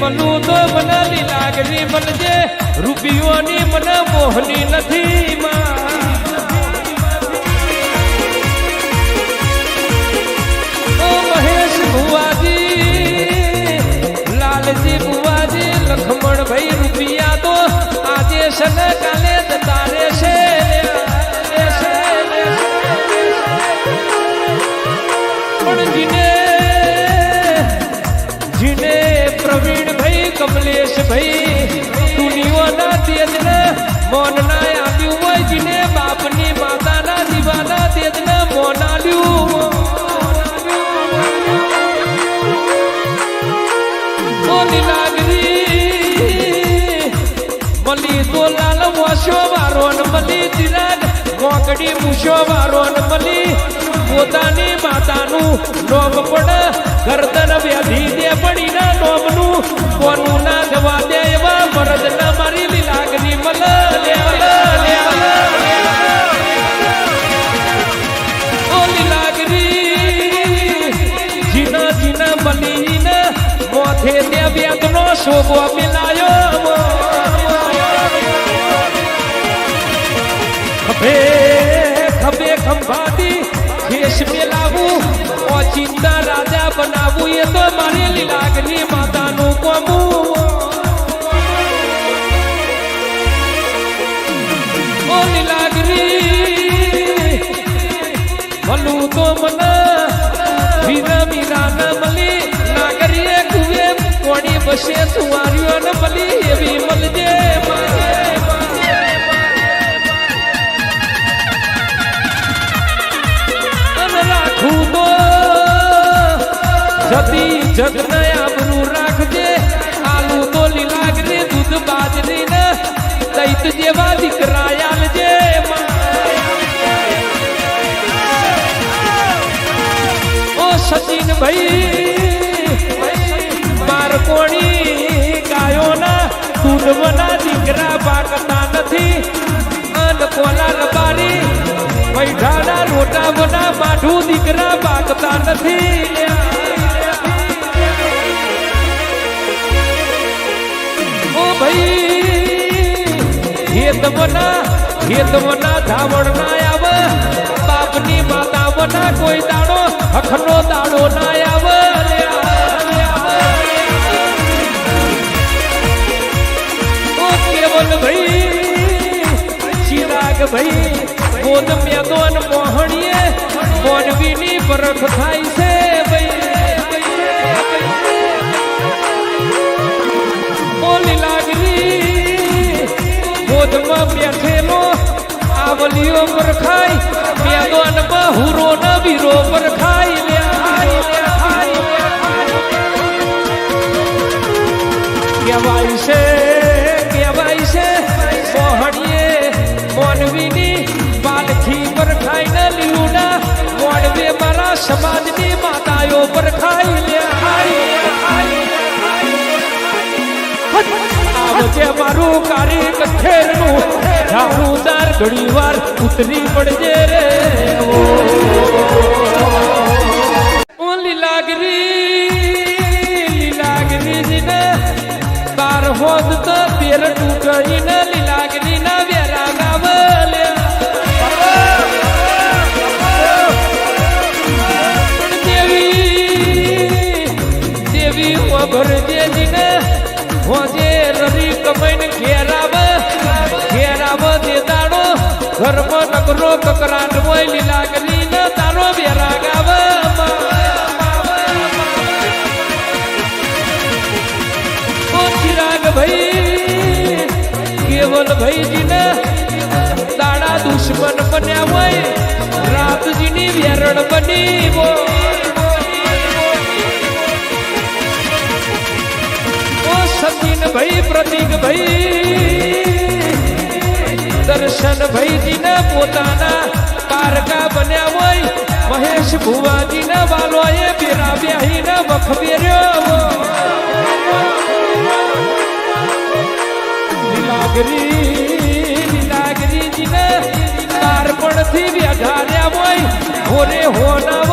મનું તો લાગણી બનજે, રૂપિયોની મને મોહની નથી મહેશ ભુવાજી, લાલજી ભુવાજી લખમણ ભાઈ રૂપિયા તો આજે છે કાલે મોન ના આપ્યું હોય જીને બાપની માતાના દીવાના તેજને મોન લાગરી, મલી તો લાલ મોશો વારો ન મલી ચિરાગ મોકડી પોતાની માતાનું મોથે તે વેદનો શોભો મિલાયો ખભે ખભે ખંભાતી દેશ મેલાવું ઓચિંતા કોણી બસે ને બલી એવી મળજે રાખું તો જતી જગને રોટા માઠું દીકરા પાકતા નથી ઓ ભાઈ, હેતવના હેતવના ધાવણ ના આવે. બાપની માતા વના કોઈ દાડો, હખનો દાડો ના આવે. ઓ ભાઈ, ચિરાગ ભાઈ ગોદ મેદોન મોહણીએ પરખ થાય છે બોલી લાગરી બોધમાં બેઠેલો આવલીઓ પર સમાજની માતાઓ પર ખાઈ લે આવજે મારું કારી કઠેરનું ઝાડુદાર ઘણી વાર ઉતરી પડજે રે. ઓલી લાગરી લીલાગરી જીને બાર હોદ તો તેર ટૂંકઈને લીલાગરી દે દાડો ઘરમાં નગરો કકરાટ હોય લીલાગરી ને તારો વેરા ગાવે ચિરાગ ભાઈ, કેવલ ભાઈજીને દાડા દુશ્મન બન્યા હોય, રાતજીની વેરણ બની સચિન ભાઈ, પ્રતિક ભાઈ દર્શન ભાઈજીને પોતાના પારકા બન્યા હોય. મહેશ ભુવાજીના વાલોએ બેરા બેહીને વખ બેર્યો લીલાગરી લીલાગરીજીને બારપણથી બેઠાર્યા હોય. હોરે હોનાવ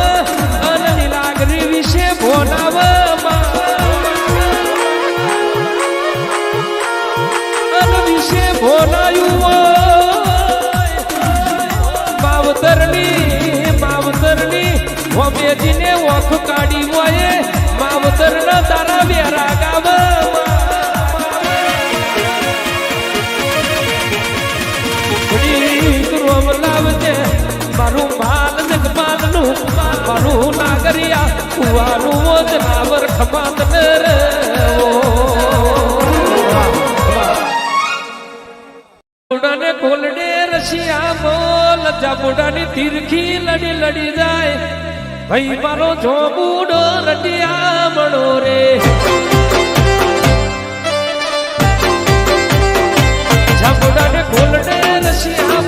અને લીલાગરી વિશે ભોનાવ માવતર ના તારા વેરા ગાવ લાવજે મારું માલ જગમાલનું મારું નાગરિયા કુવાનું મોજનાવર ખમાત ને રે કોલડે રશિયા બોલ જાબુડાની તીરખી લડી લડી જાય ભાઈ મારો જોબુડો રટિયા બડો રે. જાબુડા ને ખોલડે રશિયા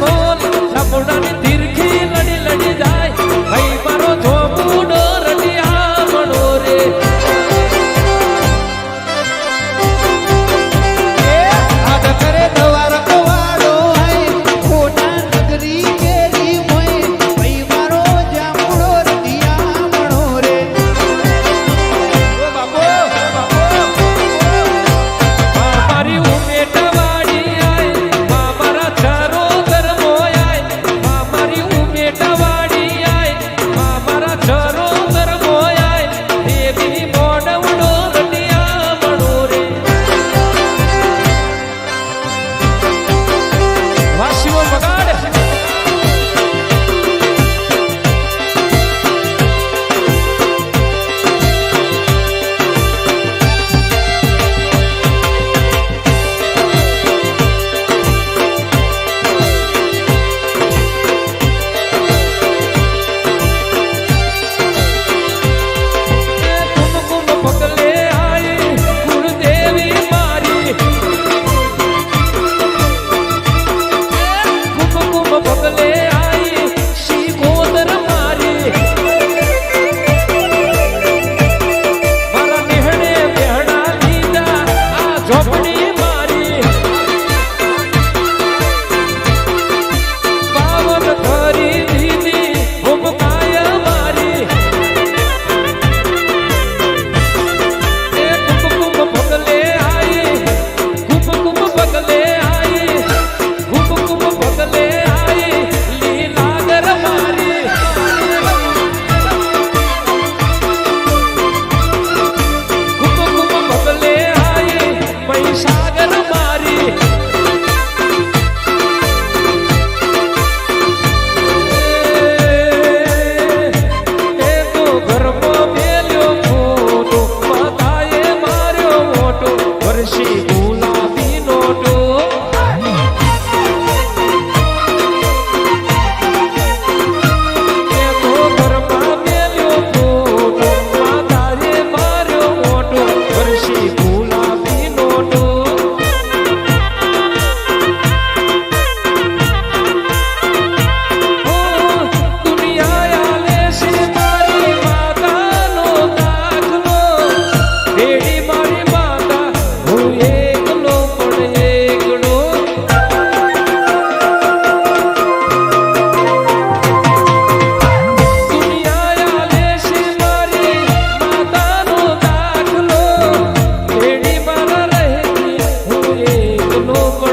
Over.